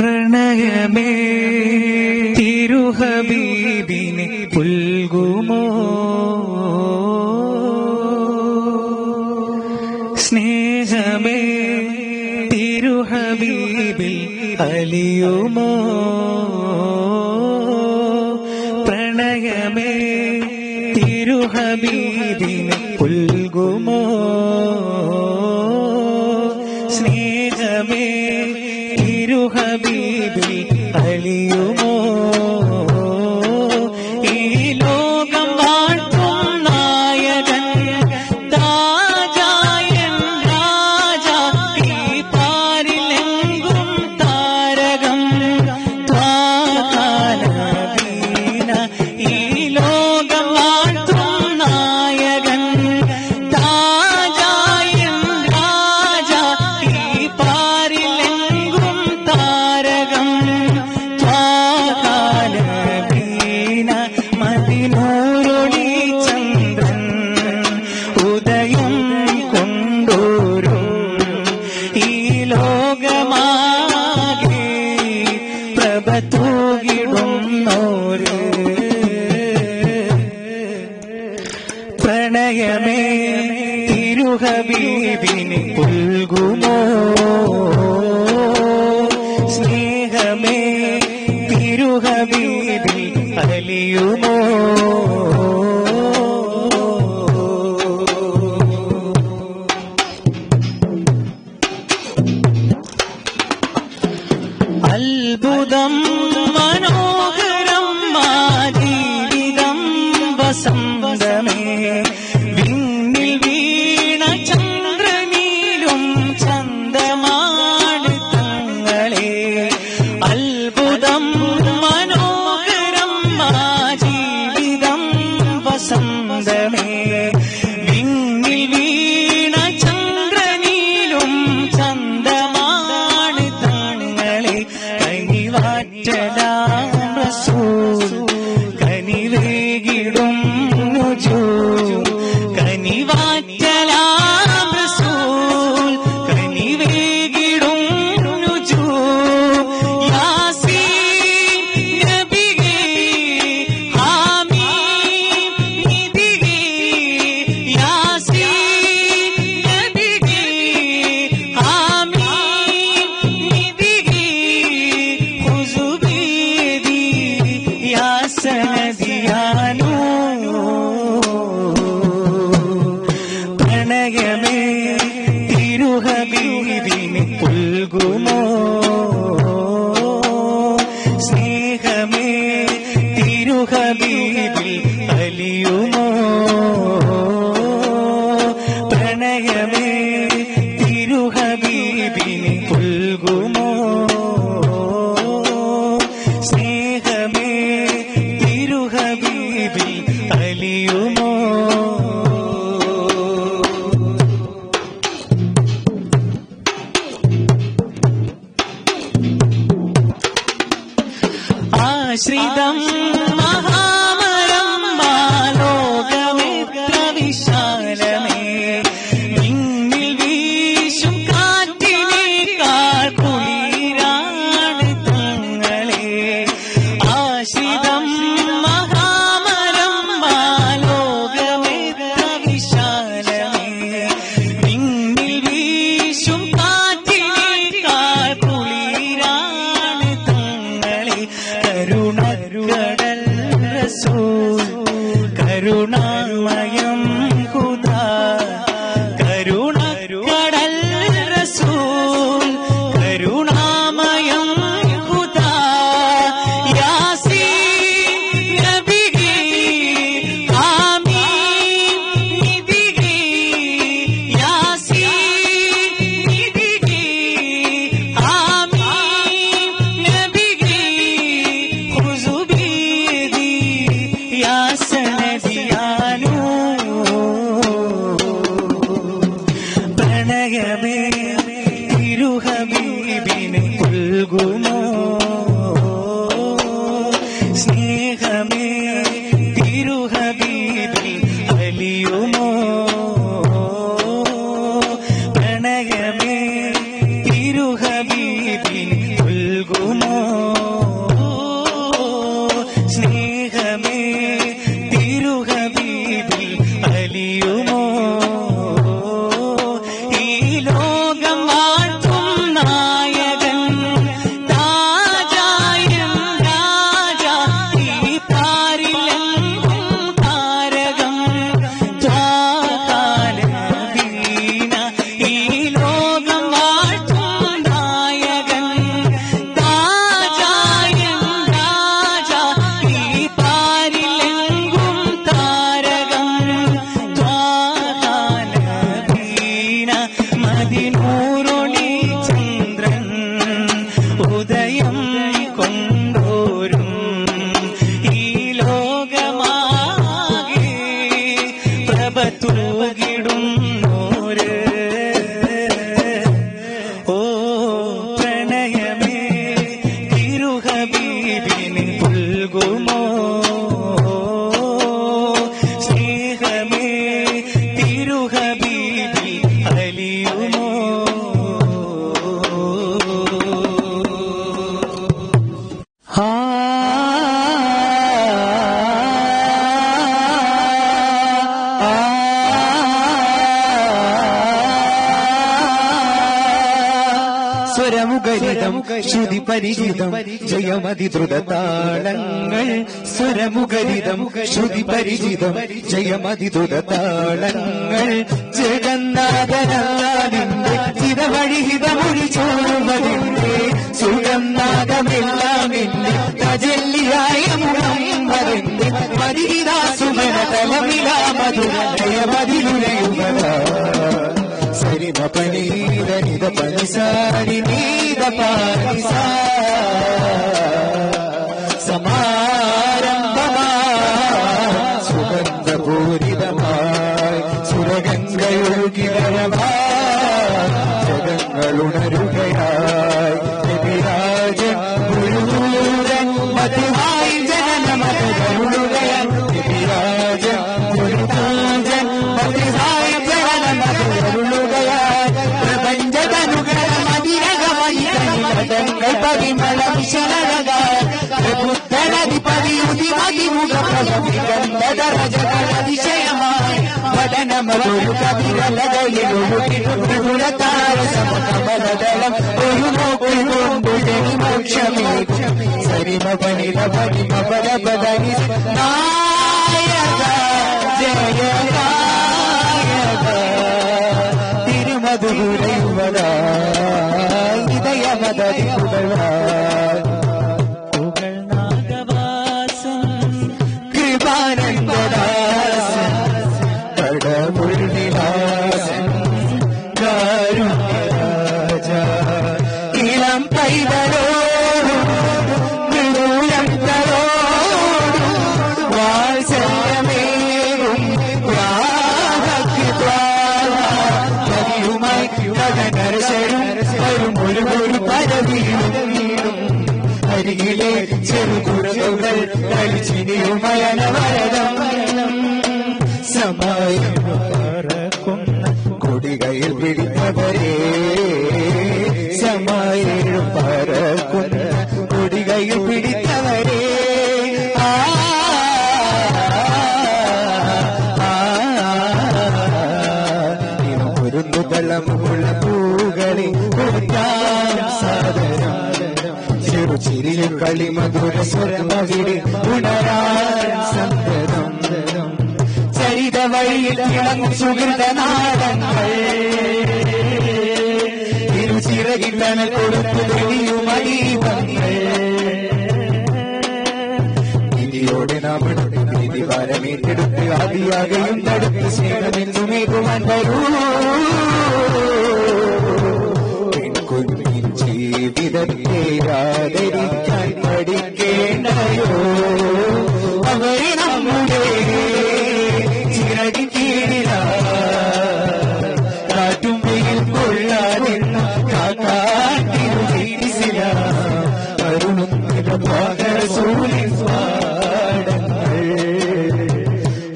പ്രണയമേ തിരുഹബീബിനെ പുൽകുമോ? സ്നേഹമേ തിരുഹബീബിൽ അലിയുമോ? പ്രണയമേ തിരുഹബീബിനെ പുൽകുമോ? കഥ തൂകിടുന്നോര്. പ്രണയമേ തിരുഹബീബിന് പുൽകുമോ സ്നേഹമേ തിരുഹബീ श्रीदम्। महा പുൽകുമോ സ്നേഹമേ സ്വരമുഖരിതം ശ്രുതി പരിചിതം ജയമതി ദ്രുതതാളങ്ങൾ സ്വരമുഖരിതം ശ്രുതി പരിചിതം ജയമതി ദ്രുതതാളങ്ങൾ ജഗന്നാഥനാഥിന്റെ ചിരവഴിഹിതമൊഴി ചോറുമതിന്റെ സുഗന്നാഥമെല്ലാം എന്നെ തജല്ലിയായ മുഹമ്മദിന്റെ പരിഹിതാസുമന തലമിലാ മധുരമതിലുരയുമതാ పని పని పని సారి మీద పాని సారి பதிமுக பிரபதிகந்தத ரஜகல அதிசயமாய் வதன மருக விரலதயிலுத்தார சமகமலதளம் ஒரு நோக்கில் கொண்டு ஜனி மோட்சமே சரி மபனி ரபனி மபல பதனி நாயக ஜெயகாயக திருமதுரை யுவலா இதய மதரி புகழா അരികിലെ ചെറുകുറകൾ കളിച്ചിനിയുമയനവരതം സമയം പറക്കുന്ന കൊടികയിൽ പിടിത്തവരെ സമയം പറക്കുന്ന കൊടികയിൽ പിടിത്തവരെ ആ പൊരുന്നുകളമുള്ള പൂകളിൽ ചെറു ചിരിയും കളി മധുര സ്വരമവിടെ ഉണരാൻ സന്തതം ചരിത വഴിയിൽ തിളങ്ങും സുഹൃത നാടങ്ങൾ. തിരുച്ചിറകിട്ടണൽ കൊടുത്തു തെളിയും അടീപങ്ങൾ. നീതിയോടെ നാം നീതി വരമേറ്റെടുത്ത് ആദിയാകെയും തടുത്ത് സ്നേഹമെന്നുമേകുവാൻ വരൂ പെൺകുഞ്ഞിൻ ജീവിതത്തെ ആദരിക്കാൻ പഠിക്കേണ്ടയോ അവരെ നമ്മുടെ ചിറകിൻ കീഴിലാ കാറ്റും വെയിൽ കൊള്ളാതിരുന്ന കാക്കാട്ടിരു ജീവിസില അരുണുവാഹര സൂര്യൻ പാടങ്ങൾ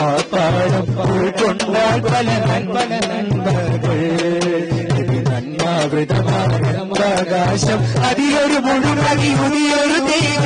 ആ പാടം ഉൾക്കൊണ്ടാൽ പല നന്മ നന്മകൾ ഇത് നന്മാവൃതമാരംഭ ആകാശം. അതിലൊരു മുഴുവടി മുതിയൊരു തേജ.